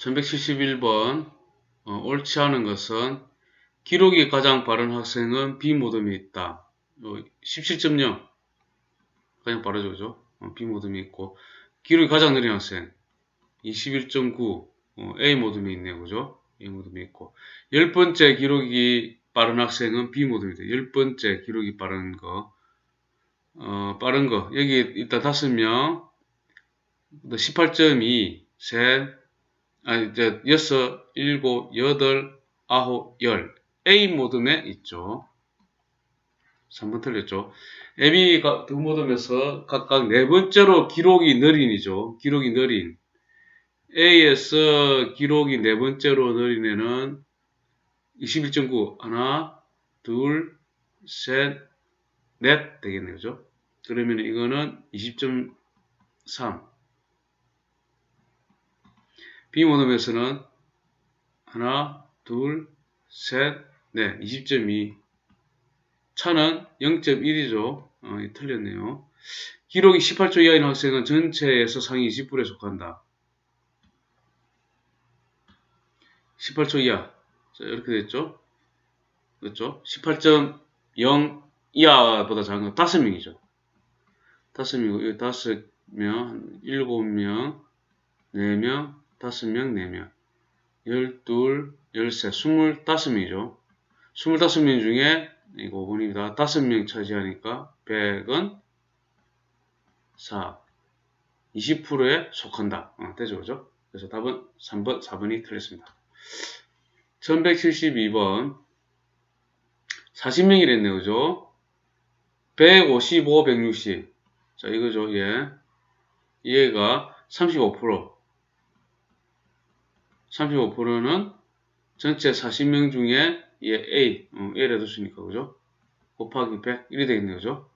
1171번 어, 옳지 않은 것은 기록이 가장 빠른 학생은 비모듬이 있다. 어, 17.0 가장 빠르죠, 그죠? 어, 비모듬이 있고 기록이 가장 느린 학생 21.9 어, A 모듬이 있네요, 그죠? A 모듬이 있고 열 번째 기록이 빠른 학생은 B 모듬이다. 열 번째 기록이 빠른 거, 어, 빠른 거 여기 일단 다섯 명, 18.2, 셋, 아니, 이제 여섯, 일곱, 여덟, 아홉, 열. A 모듬에 있죠. 3번 틀렸죠. AB 두 모듬에서 각각 네 번째로 기록이 느린이죠. 기록이 느린. A에서 기록이 네 번째로 느린 애는 21.9. 하나, 둘, 셋, 넷 되겠네요. 그죠? 그러면 이거는 20.3. B 모듬에서는 하나, 둘, 셋, 넷, 20.2. 차는 0.1이죠. 어, 틀렸네요. 기록이 18초 이하인 학생은 전체에서 상위 20%에 속한다. 18초 이하. 자, 이렇게 됐죠? 그렇죠? 18.0 이하보다 작은 건 5명이죠. 5명이고, 여기 5명, 7명, 4명, 5명, 4명. 12, 13, 25명이죠. 25명 중에 이거 5번입니다. 5명 차지하니까 100은 4, 20%에 속한다. 어, 되죠, 그죠? 그래서 답은 3번, 4번이 틀렸습니다. 1172번 40명이랬네요, 그죠? 155, 160. 자, 이거죠, 얘. 얘가 35%. 35%는 전체 40명 중에 얘 A, 어, A를 해뒀으니까, 그죠? 곱하기 100, 이렇게 되겠네요, 그죠?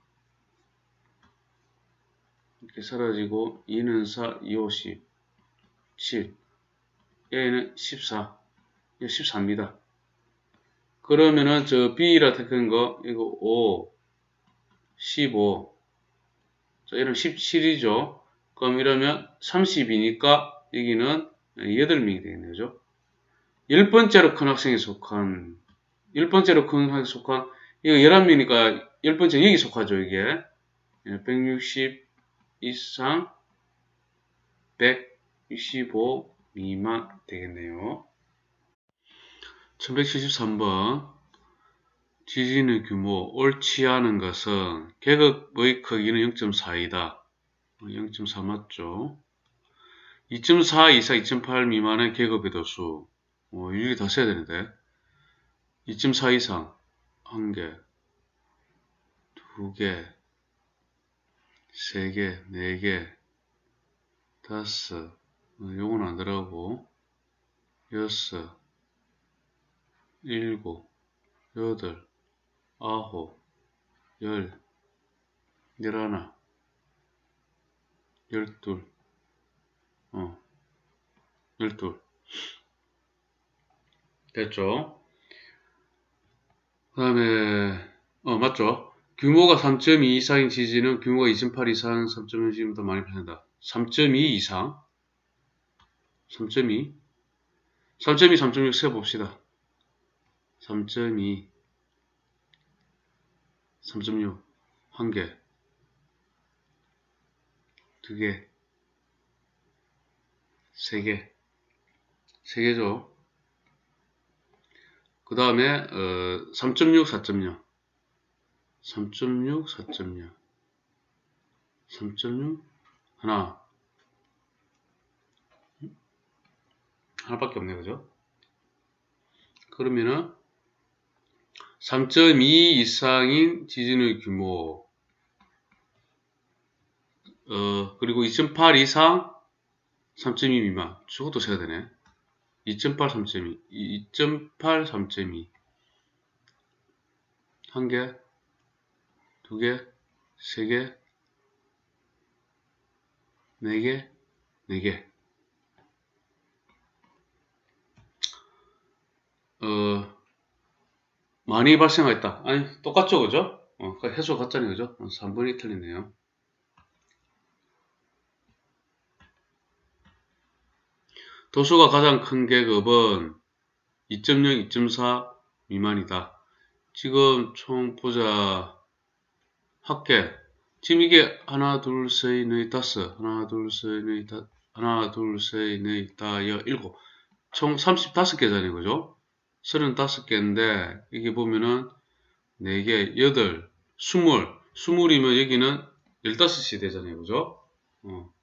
이렇게 사라지고, 2는 4, 2, 5, 10, 7, A는 14, 이거 14입니다. 그러면은 저 B라 택한 거, 이거 5, 15, 자, 이런 17이죠? 그럼 이러면 30이니까 여기는 8명이 되겠네요. 그죠? 열 번째로 큰 학생에 속한, 열 번째로 큰 학생에 속한, 이거 11명이니까 열 번째 여기 속하죠, 이게. 160 이상, 165 미만 되겠네요. 1173번. 지진의 규모, 옳지 않은 것은 계급의 크기는 0.4이다. 0.4 맞죠? 2.4 이상 2.8 미만의 계급의 도수. 어, 일일이 다 써야 되는데. 2.4 이상. 한 개. 두 개. 세 개. 네 개. 다섯. 어, 요건 안 들어가고. 여섯. 일곱. 여덟. 아홉. 열. 열하나. 열둘. 어. 열둘. 됐죠? 그 다음에, 어, 맞죠? 규모가 3.2 이상인 지진은 규모가 2.8 이상 3.1 지진보다 많이 발생한다. 3.2 이상? 3.2? 3.2, 3.6 세봅시다. 3.2, 3.6, 한 개, 두 개, 세 개, 세 개죠. 그 다음에 어, 3.6, 4.0, 3.6, 4.0, 3.6 하나, 하나밖에 없네 그죠? 그러면은 3.2 이상인 지진의 규모. 어 그리고 2.8 이상 3.2 미만 저것도 세야 되네 2.8 3.2 2.8 3.2 한 개, 두 개, 세 개, 네 개, 네 개. 어, 많이 발생했다. 아니, 똑같죠, 그죠? 어, 그 해수 같잖아요, 그죠? 어, 3번이 틀리네요. 도수가 가장 큰 계급은 2.0, 2.4 미만이다. 지금 총 보자. 합계. 지금 이게 하나, 둘, 셋, 넷, 다섯. 하나, 둘, 셋, 넷, 다 하나, 둘, 셋, 넷, 다, 여, 일곱. 총 35개잖아요. 그죠? 35개인데, 이게 보면은, 4개, 8, 20. 20이면 여기는 15시 되잖아요. 그죠? 어.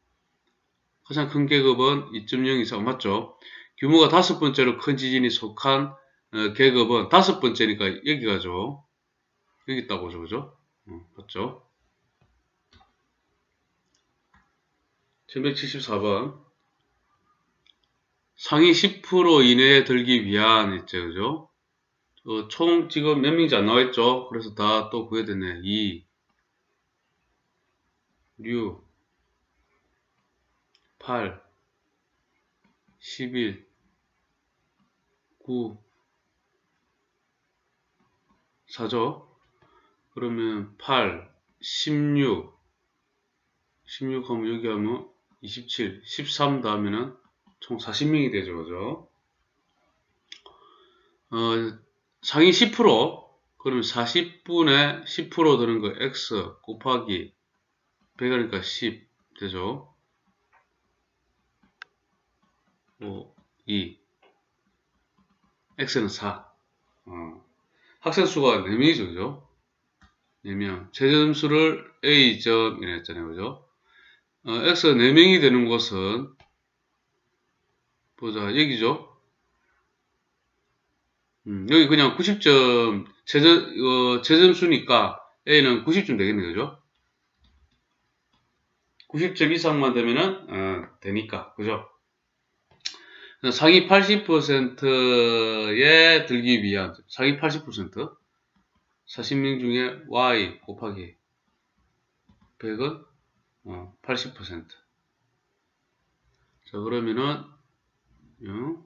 가장 큰 계급은 2.0 이상, 맞죠? 규모가 다섯 번째로 큰 지진이 속한 어, 계급은 다섯 번째니까 여기 가죠. 여기 있다고 보죠. 그죠? 어, 맞죠? 1174번. 상위 10% 이내에 들기 위한, 있죠. 그죠? 어, 총 지금 몇 명인지 안 나와 있죠? 그래서 다또 구해야 되네. 2, 6, 8, 11, 9, 4죠? 그러면 8, 16, 16 하면 여기 하면 27, 13 다음에는 총 40명이 되죠. 그죠? 어, 상위 10% 그러면 40분의 10% 드는 거 x 곱하기 100이니까 10 되죠. 5, 2 x는 4 어. 학생 수가 4명이죠. 그죠? 4명 최점수를 A점 이라 했잖아요. 그죠? 어, x가 4명이 되는 곳은 보자 여기죠. 음, 여기 그냥 90점 최저, 어, 최점수니까 A는 90점 되겠네 그죠? 90점 이상만 되면은 어, 되니까 그죠? 상위 80%에 들기 위한 상위 80% 40명 중에 Y 곱하기 100은 어, 80%. 자 그러면은 0,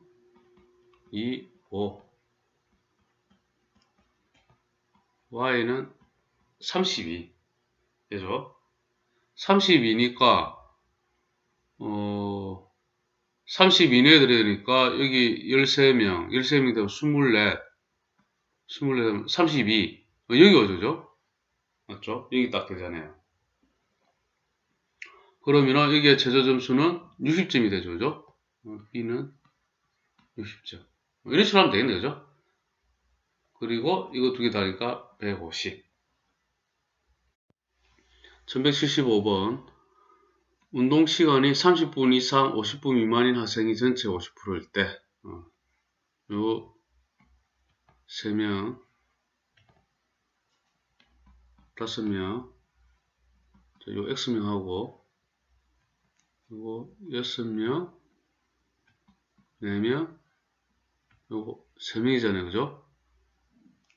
2, 5 Y는 32 그죠? 32니까 어 32내에 들어야 되니까 여기 13명 13명 되면 24 24 32 어, 여기 어디죠? 맞죠? 여기 딱 되잖아요 그러면 여기에 최저 점수는 60점이 되죠 그죠? 어, B는 60점 이런 식으로 하면 되겠네요 그죠? 그리고 이거 두 개 다니까 150 1175번 운동 시간이 30분 이상 50분 미만인 학생이 전체 50%일 때, 어, 요, 3명, 5명, 요 X명하고, 요거 6명, 4명, 요거 3명이잖아요. 그죠?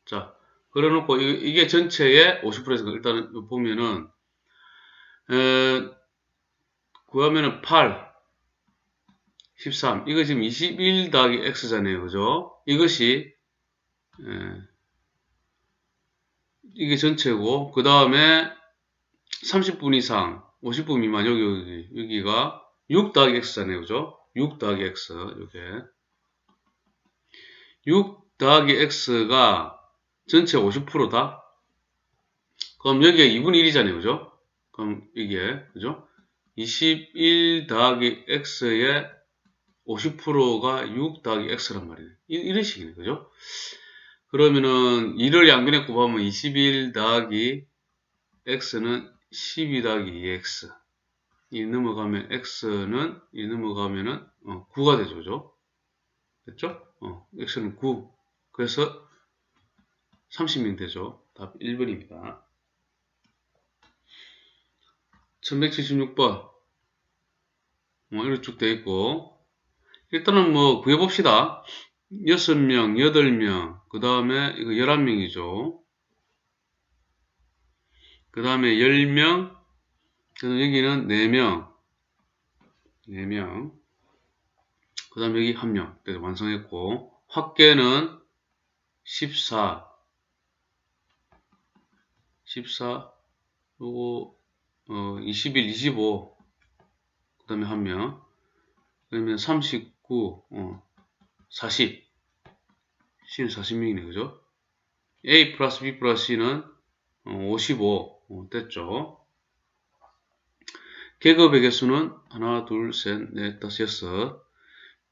자, 그래 놓고, 이게 전체의 50%에서 일단은 보면은, 에, 구하면은 8, 13. 이거 지금 21 더하기 x잖아요. 그죠? 이것이, 에, 이게 전체고, 그 다음에 30분 이상, 50분 미만, 여기, 여기, 여기가 6 더하기 x잖아요. 그죠? 6 더하기 x, 요게. 6 더하기 x가 전체 50%다? 그럼 여기가 2분의 1이잖아요. 그죠? 그럼 이게, 그죠? 21 더하기 x의 50%가 6 더하기 x란 말이에요. 이런 식이네. 그죠? 그러면은 2를 양변에 곱하면 21 더하기 x는 12 더하기 2x. 이 넘어가면 x는 이 넘어가면은 어, 9가 되죠. 그죠? 됐죠? 어, x는 9. 그래서 30명 되죠. 답 1번입니다. 1176번. 뭐, 이렇게 쭉 되어 있고. 일단은 뭐, 구해봅시다. 6명, 8명, 그 다음에 이거 11명이죠. 그 다음에 10명, 그래서 여기는 4명, 4명, 그 다음에 여기 1명, 그래서 완성했고, 합계는 14, 14, 요거, 어, 21, 25, 그 다음에 한 명, 그러면 39, 9, 어, 40. C는 40명이네, 그죠? A 플러스 B 플러스 C는 55 어, 됐죠? 계급의 개수는 하나, 둘, 셋, 넷, 다섯, 여섯.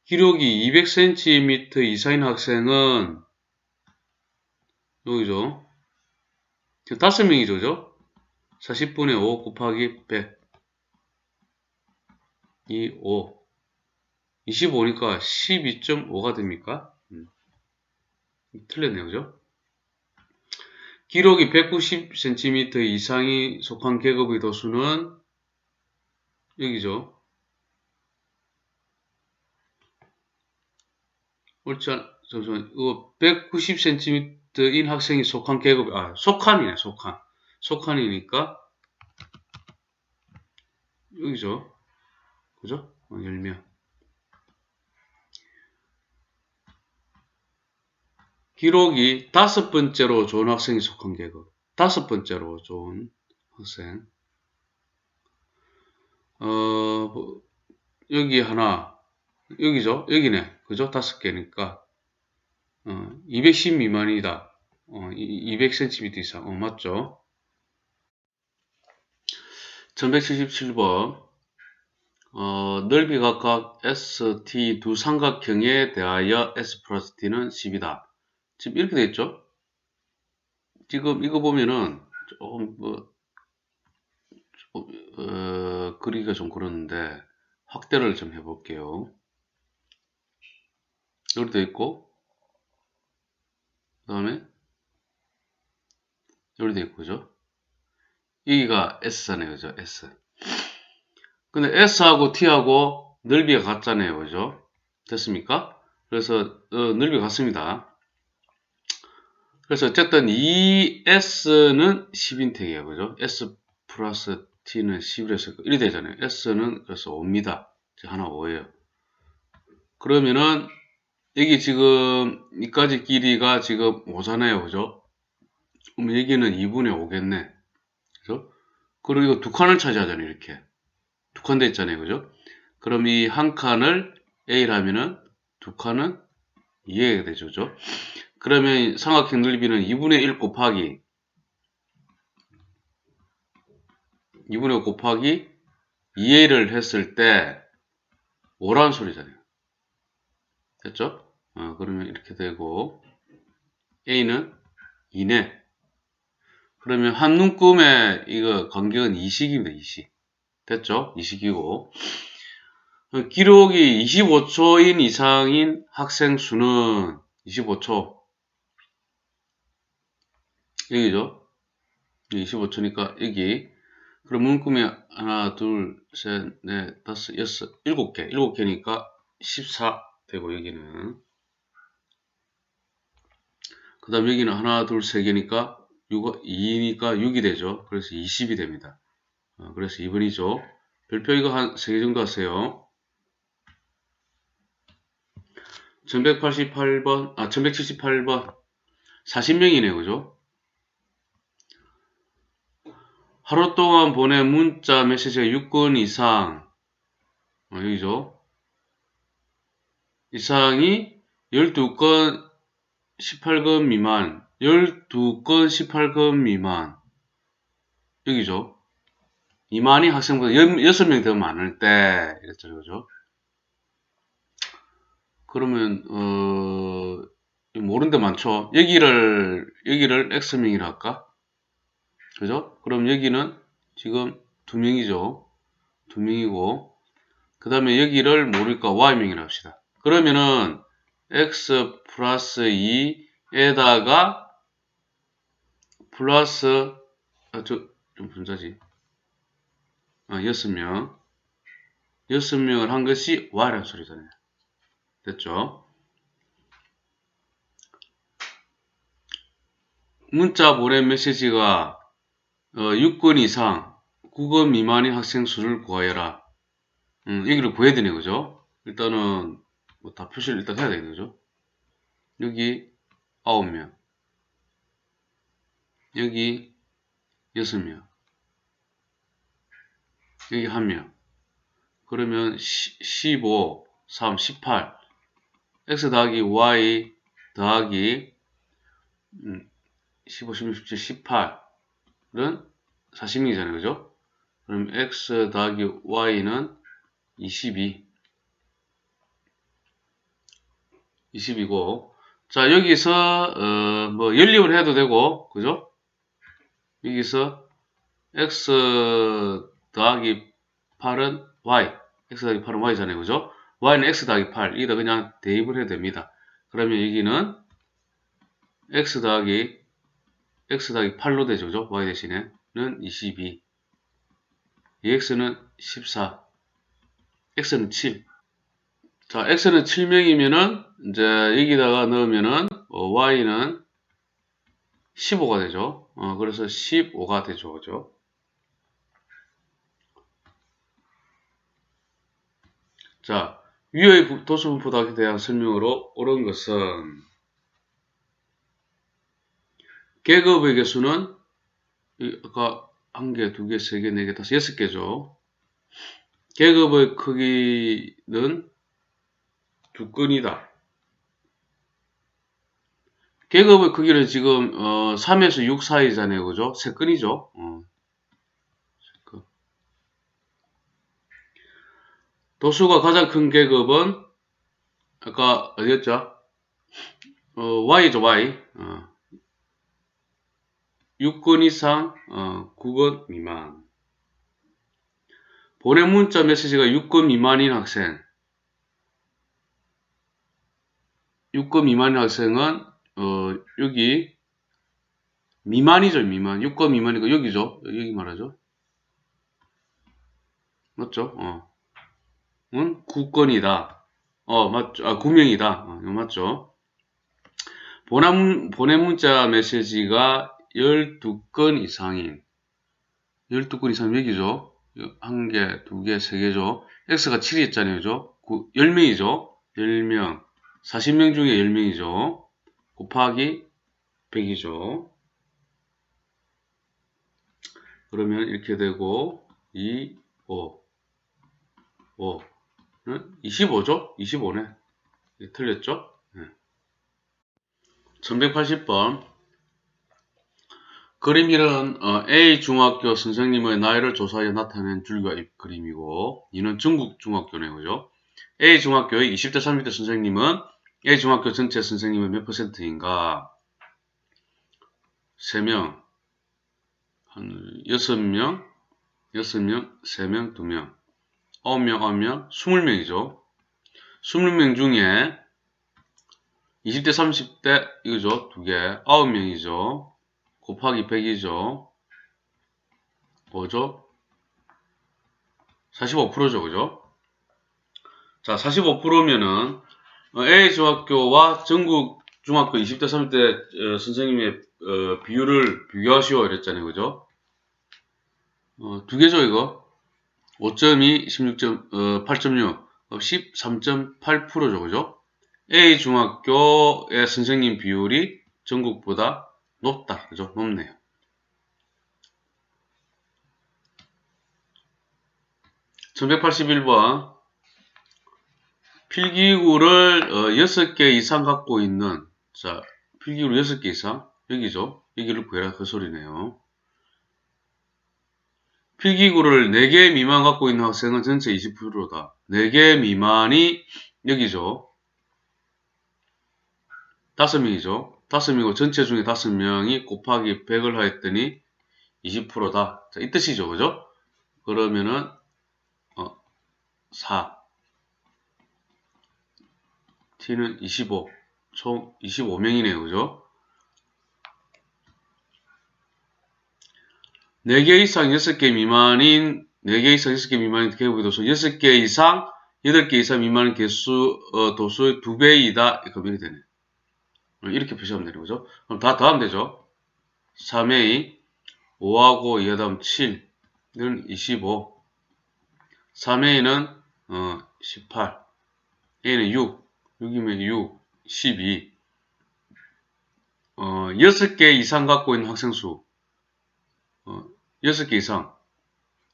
기록이 200cm 이상인 학생은 여기죠. 다섯 명이죠, 그죠? 40분의 5 곱하기 100. 2, 5. 25니까 12.5가 됩니까? 음. 틀렸네요, 그죠? 기록이 190cm 이상이 속한 계급의 도수는 여기죠. 옳지 않, 잠시만, 이거 190cm인 학생이 속한 계급, 아, 속한이네, 속한. 속한이니까, 여기죠. 그죠? 어, 열면. 기록이 다섯 번째로 좋은 학생이 속한 계급. 다섯 번째로 좋은 학생. 어, 뭐, 여기 하나, 여기죠? 여기네. 그죠? 다섯 개니까. 어, 210 미만이다. 어, 200cm 이상. 어, 맞죠? 1177번. 어, 넓이 각각 ST 두 삼각형에 대하여 S 플러스 T는 10이다. 지금 이렇게 됐죠? 지금 이거 보면은 조금 뭐, 어, 그리기가 좀 그러는데 확대를 좀 해볼게요. 여기 도 있고 그 다음에 여기 도 있고 그죠? 여기가 S잖아요 그죠? S 근데 S하고 T하고 넓이가 같잖아요 그죠? 됐습니까? 그래서 어, 넓이가 같습니다 그래서 어쨌든 이 S는 10인택이에요 그죠? S 플러스 T는 11에서 1이 되잖아요 S는 그래서 5입니다 하나 5예요 그러면은 여기 지금 이까지 길이가 지금 5잖아요. 그죠? 그럼 여기는 2분의 5겠네. 그리고 두 칸을 차지하잖아요. 이렇게. 두칸돼 있잖아요. 그죠? 그럼 이 한 칸을 A라면은 두 칸은 2A가 되죠. 그죠? 그러면 삼각형 넓이는 2분의 1 곱하기 2분의 5 곱하기 2A를 했을 때 5라는 소리잖아요. 됐죠? 어, 그러면 이렇게 되고 A는 2네. 그러면 한 눈금에 이거 간격은 2식입니다. 2식. 됐죠? 2식이고 어, 기록이 25초인 이상인 학생 수는 25초 여기죠? 25초니까 여기 그럼 문금에 하나 둘 셋 넷 다섯 여섯 일곱 개 일곱 개니까 14 되고 여기는 그 다음 여기는 하나, 둘, 세 개니까 6, 2니까 6이 되죠. 그래서 20이 됩니다. 어, 그래서 2번이죠. 별표 이거 한 3개 정도 하세요. 1188번, 아, 1178번. 40명이네요. 그죠? 하루 동안 보낸 문자 메시지가 6건 이상, 어, 여기죠? 이상이 12건 18금 미만, 12건 18금 미만. 여기죠. 이만희 학생보다 6명 더 많을 때, 이랬죠, 그죠? 그러면, 어, 모르는 데 많죠? 여기를, 여기를 X명이라 할까? 그죠? 그럼 여기는 지금 두 명이죠. 두 명이고, 그 다음에 여기를 모르니까 Y명이라 합시다. 그러면은, x 플러스 2에다가 플러스 아, 저, 좀 분자지. 아, 6명. 6명을 한 것이 y라는 소리잖아요. 됐죠? 문자 보낸 메시지가 어, 6건 이상 9건 미만의 학생 수를 구하여라. 음, 여기를 구해야 되네, 그죠? 일단은 뭐 다 표시를 일단 해야 되겠죠. 여기 9명. 여기 6명. 여기 1명. 그러면 15, 3, 18. x 더하기 y 더하기 음, 15, 16, 17, 18은 40명이잖아요. 그죠? 그럼 x 더하기 y는 22. 20이고 자 여기서 어, 뭐 연립을 해도 되고 그죠? 여기서 x 더하기 8은 y x 더하기 8은 y잖아요. 그죠? y는 x 더하기 8 여기다 그냥 대입을 해도 됩니다. 그러면 여기는 x 더하기 x 더하기 8로 되죠. 그죠? y 대신에는 22이 x는 14 x는 7 자, x는 7명이면은 이제 여기다가 넣으면은 어, y는 15가 되죠. 어, 그래서 15가 되죠. 그죠? 자, 위의 도수분포답에 대한 설명으로 옳은 것은 계급의 개수는 이 아까 한 개, 두 개, 세 개, 네 개, 다섯, 여섯 개죠. 계급의 크기는 두 건이다. 계급의 크기는 지금 어, 3에서 6 사이잖아요. 그죠? 세 건이죠. 어. 도수가 가장 큰 계급은 아까 어디였죠? 어, Y죠, Y. 어. 6건 이상, 어, 9건 미만. 보낸 문자 메시지가 6건 미만인 학생. 6건 미만인 학생은 어, 여기 미만이죠, 미만. 6건 미만이고 여기죠. 여기 말하죠. 맞죠? 어. 은 9건이다. 어, 맞죠. 아, 9명이다. 어, 이거 맞죠? 보낸, 보낸 문자 메시지가 12건 이상인 12건 이상 여기죠. 한 개, 두 개, 세 개죠. x가 7이 있잖아요. 그죠? 10명이죠. 10명. 40명 중에 10명이죠. 곱하기 100이죠. 그러면 이렇게 되고 2, 5, 5, 25죠? 25네. 틀렸죠? 네. 1180번 그림 1은 어, A 중학교 선생님의 나이를 조사해 나타낸 줄과 입 그림이고 이는 중국 중학교네 그죠? A 중학교의 20대 30대 선생님은 A 중학교 전체 선생님의 몇 퍼센트인가? 3명, 한 6명, 6명, 3명, 2명, 9명, 9명, 20명이죠. 20명 중에 20대, 30대, 이거죠. 두 개, 9명이죠. 곱하기 100이죠. 뭐죠? 45%죠. 그죠? 자, 45%면은 A 중학교와 전국 중학교 20대, 30대 선생님의 어, 비율을 비교하시오 이랬잖아요. 그죠? 어, 두 개죠, 이거. 5.2, 16점, 어, 8.6, 13.8%죠. 그죠? A 중학교의 선생님 비율이 전국보다 높다. 그죠? 높네요. (1181번) 필기구를 어, 6개 이상 갖고 있는 자 필기구를 6개 이상 여기죠. 여기를 구해라 그 소리네요. 필기구를 4개 미만 갖고 있는 학생은 전체 20%다. 4개 미만이 여기죠. 5명이죠. 5명이고 전체 중에 5명이 곱하기 100을 하였더니 20%다. 자, 이 뜻이죠. 그죠? 그러면은 어, 4 T는 25, 총 25명이네요. 그죠? 4개 이상 6개 미만인 4개 이상 6개 미만인 계급의 도수 6개 이상 8개 이상 미만인 개수 어, 도수의 2배이다. 이렇게 되네. 이렇게 표시하면 되는 거죠. 그럼 다 더하면 되죠. 3a 5하고 2하면 7은 25 3a는 어, 18 a는 6 6이면 6, 12. 어, 6개 이상 갖고 있는 학생 수. 어, 6개 이상.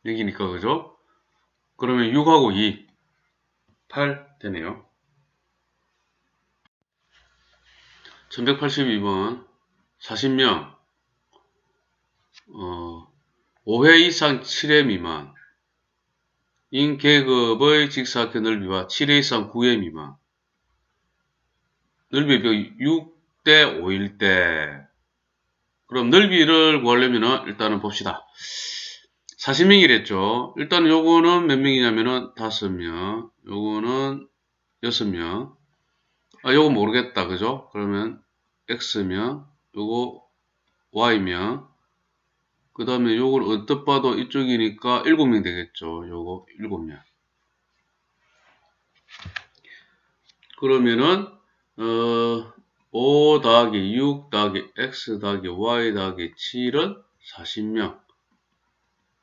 여기니까, 그죠? 그러면 6하고 2. 8 되네요. 1182번 40명 어, 5회 이상 7회 미만 인 계급의 직사각형 넓이와 7회 이상 9회 미만 넓이 비율 6대 5일 때 그럼 넓이를 구하려면 일단은 봅시다. 40명이랬죠. 일단 요거는 몇 명이냐면은 5명, 요거는 6명. 아, 요거 모르겠다. 그죠? 그러면 X명, 요거 Y명. 그 다음에 요걸 언뜻 봐도 이쪽이니까 7명 되겠죠. 요거 7명. 그러면은, 어, 5 더하기 6 더하기 X 더하기 Y 더하기 7은 40명.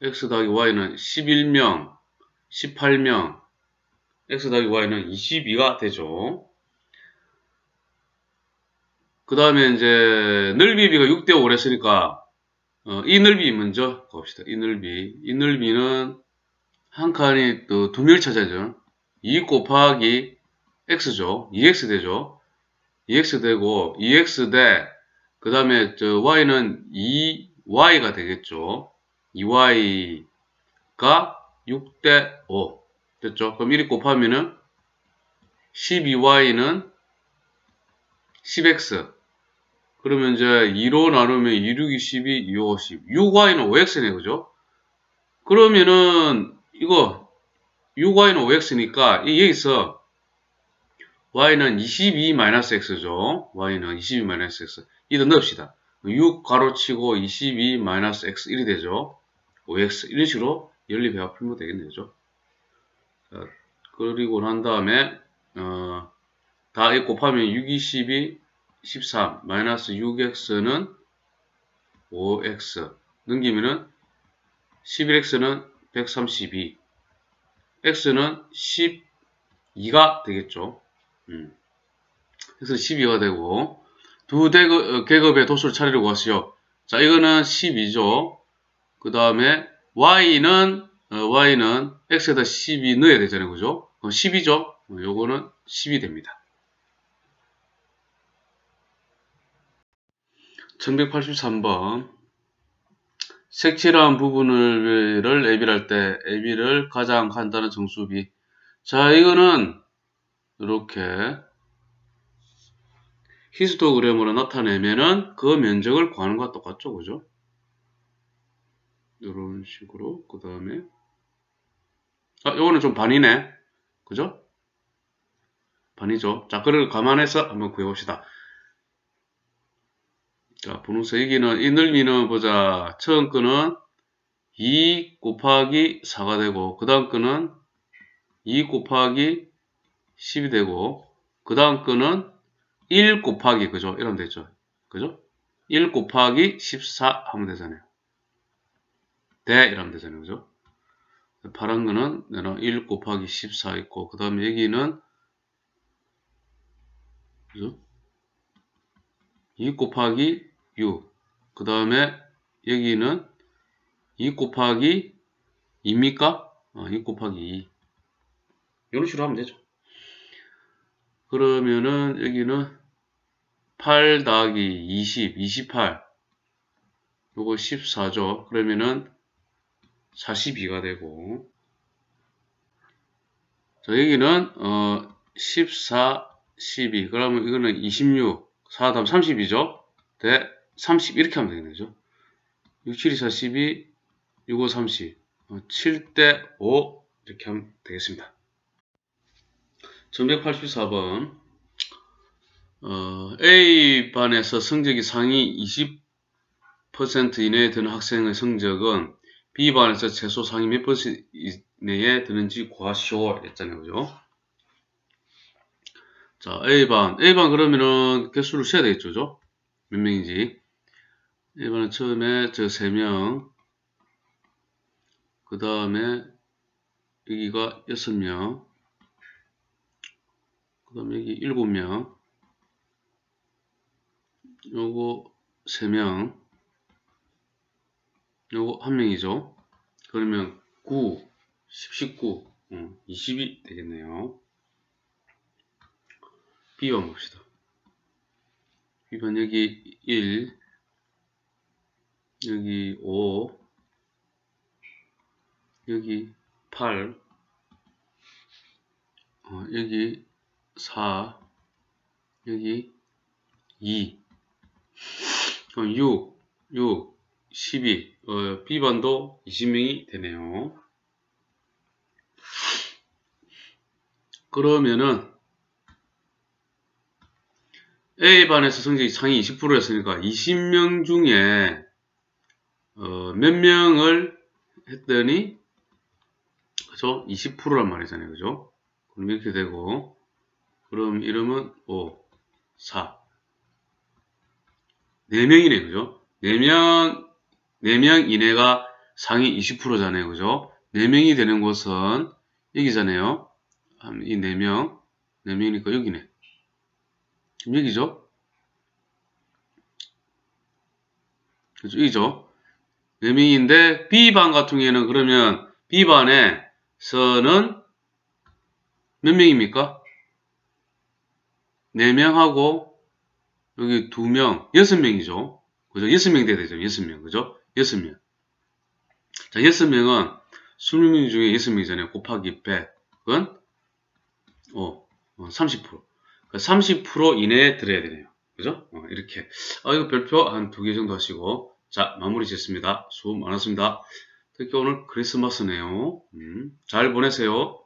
x 더하기 y는 11명, 18명, x 더하기 y는 22가 되죠. 그 다음에 이제 넓이비가 6대 5를 했으니까 어, 이 넓이 먼저 봅시다. 이 넓이. 이 넓이는 한 칸이 또두 명을 찾아야죠. 2 곱하기 x죠. 2x 되죠. 2x 되고 2x 대 그 다음에 저 y는 2y가 되겠죠. 2y가 6 대 5 됐죠? 그럼 1이 곱하면은 12y는 10x 그러면 이제 2로 나누면 2, 6, 2, 12, 2, 5, 10 6y는 5x네 그죠? 그러면은 이거 6y는 5x니까 여기서 y는 22-x죠. y는 22-x 이도 넣읍시다. 6 가로치고 22-x 1이 되죠. 5x 이런 식으로 연립해가 풀면 되겠네요. 자, 그리고 난 다음에 어, 다 곱하면 6, 22, 13 마이너스 6x는 5x 넘기면은 11x는 132 x는 12가 되겠죠. 음. 그래서 12가 되고 두 대급, 계급의 도수를 차리려고 하시오. 자 이거는 12죠. 그 다음에 y는 어, y는 x에다 12 넣어야 되잖아요. 그죠? 어, 10이죠? 어, 요거는 10이 됩니다. 1183번 색칠한 부분을 AB를 때 AB를 가장 간단한 정수비 자 이거는 이렇게 히스토그램으로 나타내면은 그 면적을 구하는 것과 똑같죠 그죠? 이런 식으로 그 다음에 아 요거는 좀 반이네. 그죠? 반이죠. 자 그걸 감안해서 한번 구해봅시다. 자 분홍색 여기는 이 넓이는 보자. 처음 거는 2 곱하기 4가 되고 그 다음 거는 2 곱하기 10이 되고 그 다음 거는 1 곱하기 그죠? 이러면 되죠 그죠? 1 곱하기 14 하면 되잖아요 대 이러면 되잖아요. 그죠? 파란 거는 내가 1 곱하기 14 있고 그 다음에 여기는 그죠? 2 곱하기 6. 그 다음에 여기는 2 곱하기 2입니까? 어, 2 곱하기 2. 이런 식으로 하면 되죠. 그러면은 여기는 8 더하기 20, 28. 요거 14죠. 그러면은 42가 되고. 자 여기는 어 14, 12 그러면 이거는 26 4 다음 30이죠? 대 30 이렇게 하면 되겠죠? 6, 7, 2, 4, 12 6, 5, 30 어, 7대 5 이렇게 하면 되겠습니다 1184번 어, A반에서 성적이 상위 20% 이내에 드는 학생의 성적은 B반에서 최소 상위 몇 퍼센트 이내에 드는지 구하시오 했잖아요. 그죠? 자, A반. A반 그러면은 개수를 세야 되겠죠. 그죠? 몇 명인지. A반은 처음에 저 3명. 그 다음에 여기가 6명. 그 다음에 여기 7명. 요거 3명. 요거 한 명이죠. 그러면 9, 10, 19, 어, 20이 되겠네요. B번 봅시다. B번 여기 1, 여기 5, 여기 8, 어, 여기 4, 여기 2, 어, 6, 6, 12, 어, B반도 20명이 되네요. 그러면은 A반에서 성적이 상위 20%였으니까 20명 중에 어, 몇 명을 했더니 그죠? 20%란 말이잖아요. 그죠? 그럼 이렇게 되고 그럼 이름은 5, 4 4명이네. 그죠? 4명 4명 이내가 상위 20%잖아요. 그죠? 4명이 되는 곳은 여기잖아요. 이 4명 4명이니까 여기네. 여기죠? 그죠? 여기죠? 4명인데 B반 같은 경우에는 그러면 B반에서는 몇 명입니까? 4명하고 여기 2명, 6명이죠. 그죠? 6명 돼야 되죠. 6명. 그죠? 6명. 자, 6명은 20명 중에 6명이잖아요. 곱하기 100은 어, 30%. 30% 이내에 들어야 되네요. 그죠? 어, 이렇게. 아, 이거 별표 한 두 개 정도 하시고. 자, 마무리 짓습니다. 수고 많았습니다. 특히 오늘 크리스마스네요. 음, 잘 보내세요.